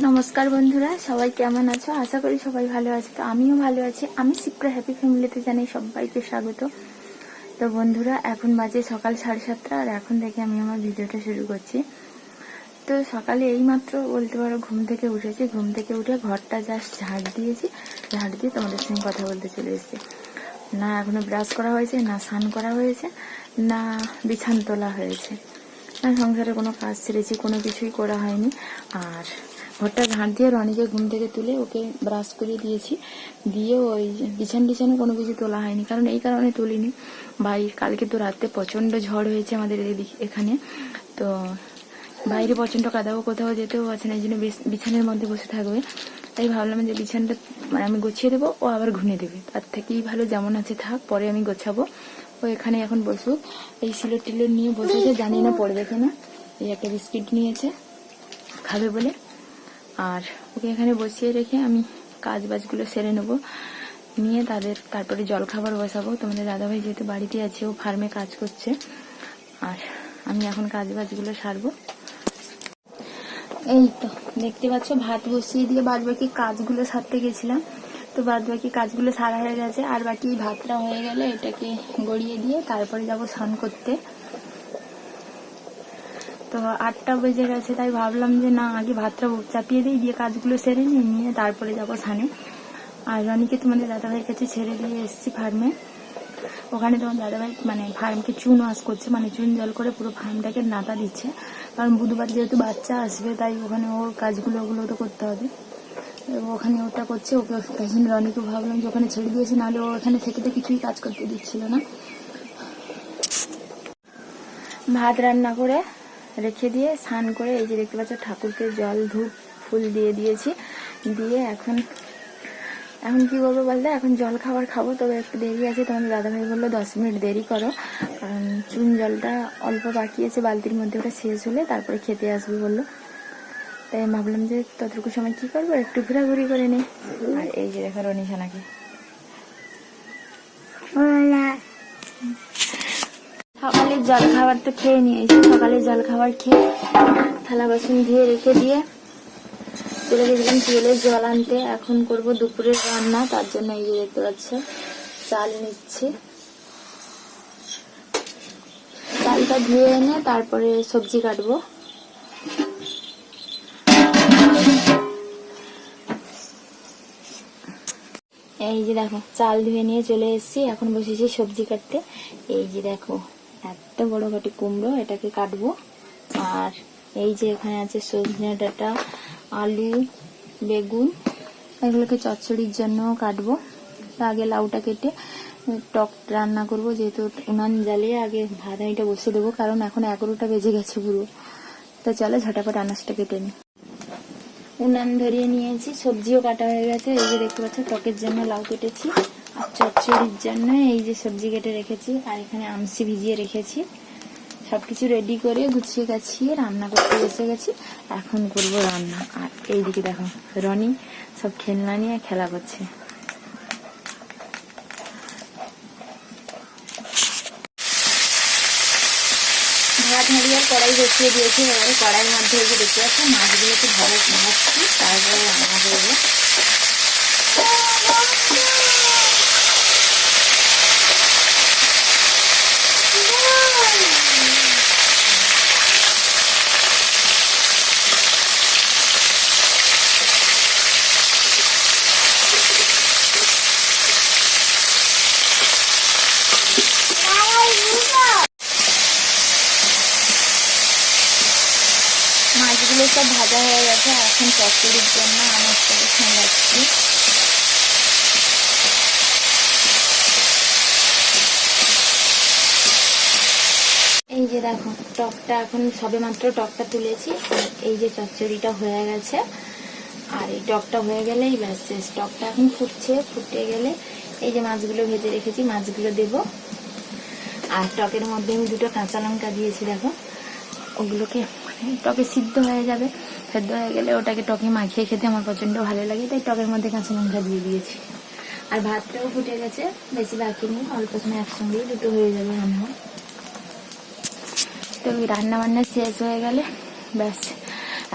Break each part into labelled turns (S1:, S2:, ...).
S1: নমস্কার বন্ধুরা, সবাই কেমন আছো? আশা করি সবাই ভালো আছে। তো আমিও ভালো আছি। আমি শিপ্রা হ্যাপি ফ্যামিলিতে জানাই সবাইকে স্বাগত। তো বন্ধুরা, এখন বাজে সকাল সাড়ে সাতটা, আর এখন থেকে আমি আমার ভিডিওটা শুরু করছি। তো সকালে এইমাত্র বলতে পারো ঘুম থেকে উঠেছি। ঘুম থেকে উঠে ঘরটা জাস্ট ঝাড় দিয়েছি। ঝাড় দিয়ে তোমাদের সঙ্গে কথা বলতে চলে এসেছি। না এখনও ব্রাশ করা হয়েছে, না স্নান করা হয়েছে, না বিছান তোলা হয়েছে। না সংসারে কোনো কাজ ছেড়েছি, কোনো কিছুই করা হয়নি। আর ঘরটা ঝাঁট দিয়ে রনিকে ঘুম থেকে তুলে ওকে ব্রাশ করে দিয়েছি। দিয়ে ওই বিছান টিছানে কোনো কিছু তোলা হয়নি, কারণ এই কারণে তুলিনি। ভাই, কালকে তো রাতে প্রচণ্ড ঝড় হয়েছে আমাদের এদিকে, এখানে। তো বাইরে প্রচণ্ড কাদাও কোথাও যেতেও আছে না, এই জন্য বিছ- বিছানার মধ্যে বসে থাকবে। তাই ভাবলাম যে বিছানটা মানে আমি গুছিয়ে দেবো, ও আবার ঘুমিয়ে দেবে। তার থেকেই ভালো যেমন আছে থাক, পরে আমি গোছাবো। ও এখানে এখন বসুক। এই সিলোর টিলোর নিয়ে বসেছে, জানি না পড়বে কিনা। এই একটা বিস্কিট নিয়েছে, খাবে বলে। আর ওকে এখানে বসিয়ে রেখে আমি কাজ বাজগুলো সেরে নেব। নিয়ে তাদের, তারপরে জল খাবার বসাবো। তোমাদের দাদাভাই যেহেতু বাড়িতে আছে, ও ফার্মে কাজ করছে। আর আমি এখন কাজ বাজগুলো সারবো। এই তো, দেখতে পাচ্ছ, ভাত বসিয়ে দিয়ে বাদ বাকি কাজগুলো সারতে গেছিলাম। তো বাদ বাকি কাজগুলো সারা হয়ে গেছে। আর বাকি ভাতটা হয়ে গেলে এটাকে গড়িয়ে দিয়ে তারপরে যাব স্নান করতে। তো আটটা বেজে গেছে, তাই ভাবলাম যে না, আগে ভাতটা চাপিয়ে দিই, দিয়ে কাজগুলো সেরে নিই, নিয়ে তারপরে যাব স্নানে। আর রনিকে তোমাদের দাদাভাইয়ের কাছে ছেড়ে দিয়ে এসেছি ফার্মে। ওখানে তোমার দাদাভাই মানে ফার্মকে চুন ওয়াশ করছে মানে চুন জল করে পুরো ফার্মটাকে নাতা দিচ্ছে। কারণ বুধবার যেহেতু বাচ্চা আসবে, তাই ওখানে ওর কাজগুলো ওগুলো তো করতে হবে। ওখানে ওটা করছে, ওকে জন্য রনিকে ভাবলাম যে ওখানে ছেড়ে দিয়েছি, নাহলে ও ওখানে থেকে তো কিছুই কাজ করতে দিচ্ছিল না। ভাত রান্না করে রেখে দিয়ে স্নান করে এই যে দেখতে পাচ্ছ ঠাকুরকে জল, ধূপ, ফুল দিয়ে দিয়েছি। দিয়ে এখন এখন কি করব বলতে? এখন জল খাবার খাব, তবে একটু দেরি আছে। তোমাদের দাদাভাই বলল, দশ মিনিট দেরি করো। কারণ চুন জলটা অল্প বাকি আছে, বালতির মধ্যে ওটা শেষ হলে তারপরে খেতে আসবে বলল। তাই ভাবলাম যে ততটুকু সময় কি করব? একটু ঘোরাঘুরি করে নিই। আর এই যে দেখো রনিশানাকে সকালে জল খাবার তো খেয়ে নিয়েছি সকালে জল খাবার খেয়ে থালা বাসন ধুয়ে রেখে দিয়ে চলে গেছিলাম টিউলের জল আনতে। এখন করব দুপুরের রান্না, তার জন্য এই যে দেখতে পাচ্ছ, চাল নিচ্ছি। চালটা ধুয়ে এনে তারপরে সবজি কাটবো। এই যে দেখো, চাল ধুয়ে নিয়ে চলে এসেছি, এখন বসেছি সবজি কাটতে। এই যে দেখো এত বড় কাটি কুমড়ো, এটাকে কাটবো। আর এই যে এখানে আছে সজনে ডাঁটা, আলু, বেগুন, এগুলোকে চচ্চড়ির জন্য কাটবো। আগে লাউটা কেটে টক রান্না করব, যেহেতু উনান জ্বালিয়ে আগে হাঁড়িটা বসে দেবো, কারণ এখন এগারোটা বেজে গেছে পুরো। তো চলো ঝটাপট আনাজটা কেটে নিই উনান ধরিয়ে নিয়েছি, সবজিও কাটা হয়ে গেছে, এই যে দেখতে পাচ্ছ, টকের জন্য লাউ কেটেছি। চচ্চড়ির জন্য এই যে সবজি কেটে রেখেছি, আর এখানে আমসি ভিজিয়ে রেখেছি। সবকিছু রেডি করে গুছিয়ে গাছিয়ে রান্না করতে বসে গেছি। এখন করব রান্না। আর এইদিকে দেখো, রনি সব খেলনা নিয়ে খেলা করছে। ভাত হাঁড়িয়ে আর কড়াই বসিয়ে দিয়েছি। এবারে কড়াইয়ের মধ্যে এই যে দেখতে পাচ্ছি, মাছগুলোকে ভালো ভাজছি তারপরে রান্না করব মাছগুলো সব ভাজা হয়ে গেছে, এখন চচ্চড়ির জন্য আনাজটাকে সামলাচ্ছি এই যে দেখো, টকটা এখন সবে মাত্র টকটা তুলেছি এই যে চচ্চড়িটা হয়ে গেছে। আর এই টকটা হয়ে গেলেই ব্যাস, শেষ। টকটা এখন ফুটছে, ফুটে গেলে এই যে মাছগুলো ভেজে রেখেছি, মাছগুলো দেবো। আর টকের মধ্যে আমি দুটো কাঁচা লঙ্কা দিয়েছি, দেখো। ওগুলোকে টকে সিদ্ধ হয়ে যাবে। সেদ্ধ হয়ে গেলে ওটাকে টকে মাখিয়ে খেতে আমার প্রচণ্ড ভালো লাগে, তাই টকের মধ্যে কাঁচা লঙ্কা দিয়ে দিয়েছি। আর ভাতটাও ফুটে গেছে, বেশি বাকি নেই, অল্প সময় একসঙ্গেই দুটো হয়ে যাবে রান্না। তো রান্না বান্না শেষ হয়ে গেলে, ব্যাস।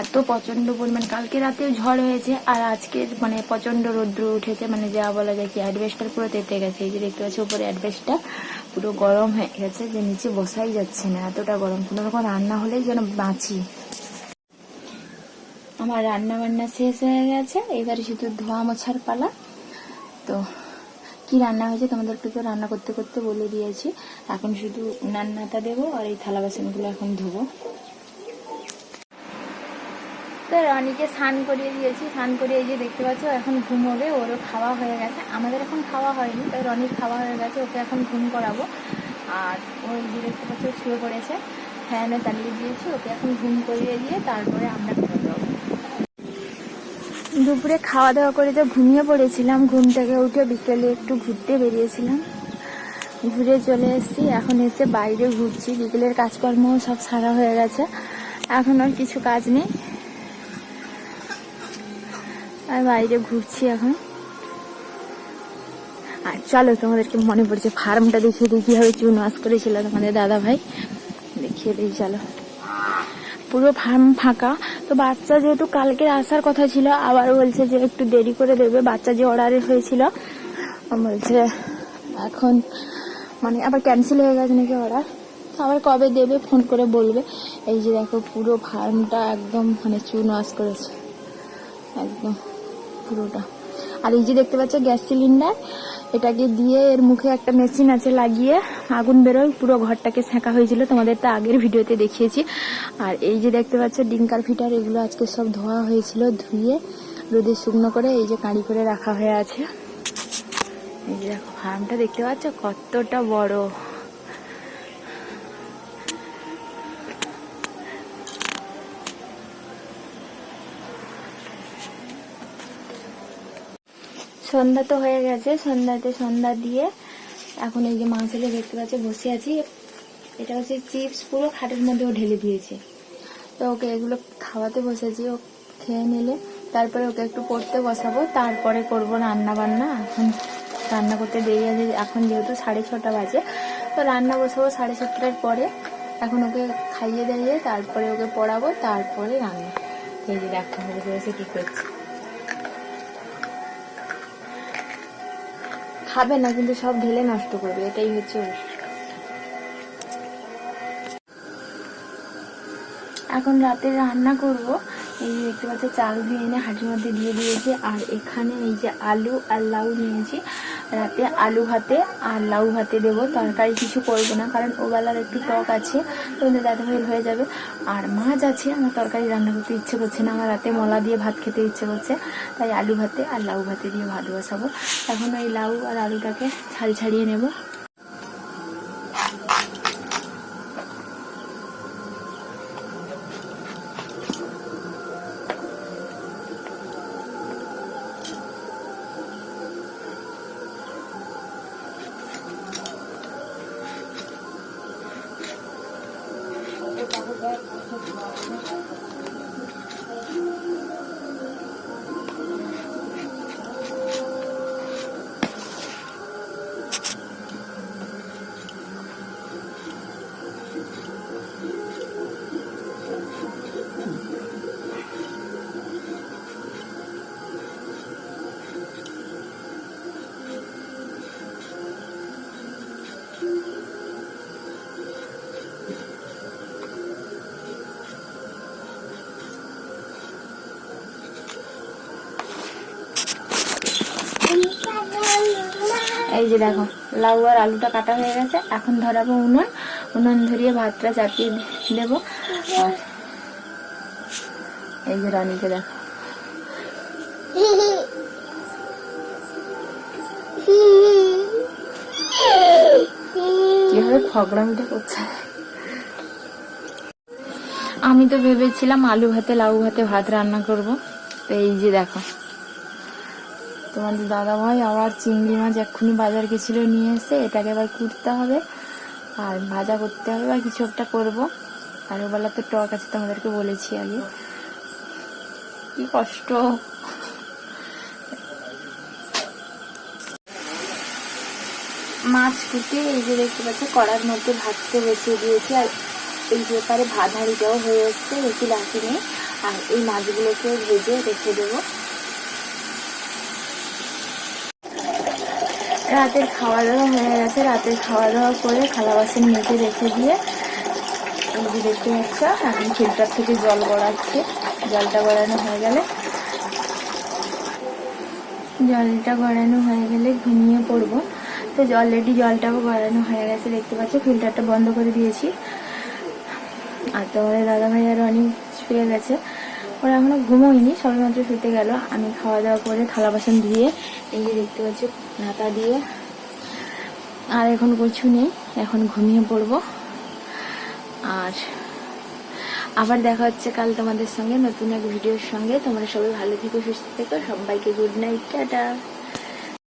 S1: এত প্রচণ্ড পরিমাণ, কালকে রাতেও ঝড় হয়েছে আর আজকে মানে প্রচণ্ড রৌদ্র উঠেছে মানে যা বলা যায় কি অ্যাডভেস্টার পুরো তেতে গেছে। এই যে দেখতে পাচ্ছি উপরে অ্যাডভেস্টার পুরো গরম হয়ে গেছে, যে নিচে বসাই যাচ্ছে না, এতটা গরম। কোনো রকম রান্না হলেই যেন বাঁচি। আমার রান্না বান্না শেষ হয়ে গেছে, এবারে শুধু ধোয়া মোছার পালা। তো কি রান্না হয়েছে তোমাদেরকে তো রান্না করতে করতে বলে দিয়েছি। এখন শুধু রান্নাটা দেবো আর এই থালা বাসনগুলো এখন ধোবো। তো রনিকে স্নান করিয়ে দিয়েছি। স্নান করিয়ে যে দেখতে পাচ্ছ এখন ঘুমোবে, ওরও খাওয়া হয়ে গেছে। আমাদের এখন খাওয়া হয়নি, তাই রনির খাওয়া হয়ে গেছে, ওকে এখন ঘুম করাবো। আর ওই যে দেখতে পাচ্ছ শুয়ে পড়েছে। ফ্যানে চালিয়ে দিয়েছি, ওকে এখন ঘুম করিয়ে দিয়ে তারপরে আমরা দুপুরে খাওয়া দাওয়া করে তো ঘুমিয়ে পড়েছিলাম, ঘুম থেকে উঠে বিকেলে একটু ঘুরতে বেরিয়েছিলাম। ঘুরে চলে এসেছি, এখন এসে বাইরে ঘুরছি। বিকেলের কাজকর্ম সব সারা হয়ে গেছে। এখন আর কিছু কাজ নেই। আর বাইরে ঘুরছি এখন। আর চলো, তোমাদেরকে মনে পড়ছে ফার্মটা দেখিয়ে দিই, কীভাবে চুন ওয়াশ করেছিল তোমাদের দাদা ভাই দেখিয়ে দিই, চলো। পুরো ফার্ম ফাঁকা। তো বাচ্চা যেহেতু কালকে আসার কথা ছিল, আবার বলছে যে একটু দেরি করে দেবে, বাচ্চা যে অর্ডারে হয়েছিল। বলছে, এখন মানে আবার ক্যান্সেল হয়ে গেছে নাকি অর্ডার আবার কবে দেবে ফোন করে বলবে। এই যে দেখো, পুরো ফার্মটা একদম মানে চুন ওয়াশ করেছে। একদম। পুরোটা। আর এই যে দেখতে পাচ্ছ গ্যাস সিলিন্ডার, এটাকে দিয়ে এর মুখে একটা মেশিন আছে লাগিয়ে আগুন বেরোয়, পুরো ঘরটাকে সেঁকা হয়েছিল, তোমাদের তো আগের ভিডিওতে দেখিয়েছি। আর এই যে দেখতে পাচ্ছ ডিঙ্কার ফিটার, এগুলো আজকে সব ধোয়া হয়েছিল, ধুয়ে রোদে শুকনো করে এই যে কাঁড়ি করে রাখা হয়ে আছে। এই যে দেখো, ফার্মটা দেখতে পাচ্ছ কতটা বড়। সন্ধ্যা তো হয়ে গেছে, সন্ধ্যাতে সন্ধ্যা দিয়ে এখন এই যে মা ছেলে দেখতে পাচ্ছে, বসে আছি। এটা হচ্ছে চিপস, পুরো খাটের মধ্যে ও ঢেলে দিয়েছে। তো ওকে এগুলো খাওয়াতে বসেছি, ও খেয়ে নিলে। তারপরে ওকে একটু পড়তে বসাবো, তারপরে করব রান্না বান্না এখন রান্না করতে দেরি আছে, এখন যেহেতু সাড়ে ছটা বাজে, তো রান্না বসাবো সাড়ে সাতটার পরে। এখন ওকে খাইয়ে দাইয়ে তারপরে ওকে পড়াবো, তারপরে রান্না। এই যে দেখো বসে বসে কি করছে। খাবে না, কিন্তু সব ঢেলে নষ্ট করবে, এটাই হচ্ছে এখন রাতে রান্না করব, এই দেখতে পাচ্ছি, চাল ধুয়ে এনে হাঁটির মধ্যে দিয়ে দিয়েছি, আর এখানে এই যে আলু আর লাউ নিয়েছি। রাতে আলু ভাতে আর লাউ ভাতে দেবো। তরকারি কিছু করব না, কারণ ওবেলার একটু টক আছে তোমাদের দাদা ভাই হয়ে যাবে। আর মাছ আছে, আমার তরকারি রান্না করতে ইচ্ছে করছে না, আমার রাতে মলা দিয়ে ভাত খেতে ইচ্ছে করছে, তাই আলু ভাতে আর লাউ ভাতে দিয়ে ভাত বসাবো। এখন ওই লাউ আর আলুটাকে ছাল ছাড়িয়ে নেব। যে দেখো, লাউ আর আলুটা কাটা হয়ে গেছে। এখন ধরাবো উনুন। উনুন ধরিয়ে ভাতটা চাপিয়ে দেবো। আর এই যে রানীকে দেখো। কীভাবে করছে। আমি তো ভেবেছিলাম আলু ভাতে, লাউ ভাতে ভাত রান্না করব। তো এই যে দেখো। তোমাদের দাদা ভাই আবার চিংড়ি মাছ এক্ষুনি বাজার গেছিল নিয়ে এসে, এটাকে আবার কুটতে হবে। আর ভাজা করতে হবে বা কিছু একটা করব। আর ওবেলা তো টক আছে, তোমাদেরকে বলেছি আগে। কি কষ্ট। মাছ কুটে এই যে দেখতে পাচ্ছি, কড়ার মধ্যে ভাজতে বসিয়ে দিয়েছি। আর এই ব্যাপারে ভাত হাঁড়িটাও হয়ে এসছে, বেশি লাগেনি আর এই মাছগুলোকে ভেজে রেখে দেবো। রাতের খাওয়া দাওয়া হয়ে গেছে। রাতের খাওয়া দাওয়া করে থালা বাসন মেজে রেখে দিয়ে যে দেখতে পাচ্ছ এখন ফিল্টার থেকে জল গড়াচ্ছে। জলটা গড়ানো হয়ে গেলে জলটা গড়ানো হয়ে গেলে ঘুমিয়ে পড়ব। তো অলরেডি জলটাও গড়ানো হয়ে গেছে, দেখতে পাচ্ছ ফিল্টারটা বন্ধ করে দিয়েছি। আর তোমাদের দাদা ভাই আরও অনেক শুয়ে গেছে। ওরা এখনও ঘুমোয়নি সবেমাত্র শুতে গেল। আমি খাওয়া দাওয়া করে থালা বাসন ধুয়ে এই যে দেখতে পাচ্ছি নাতা দিয়ে। আর এখন কিছু নেই, এখন ঘুমিয়ে পড়ব। আর আবার দেখা হচ্ছে কাল তোমাদের সঙ্গে নতুন এক ভিডিওর সঙ্গে। তোমরা সবাই ভালো থেকো, সুস্থ থেকো। সবাইকে গুড নাইট টাটা।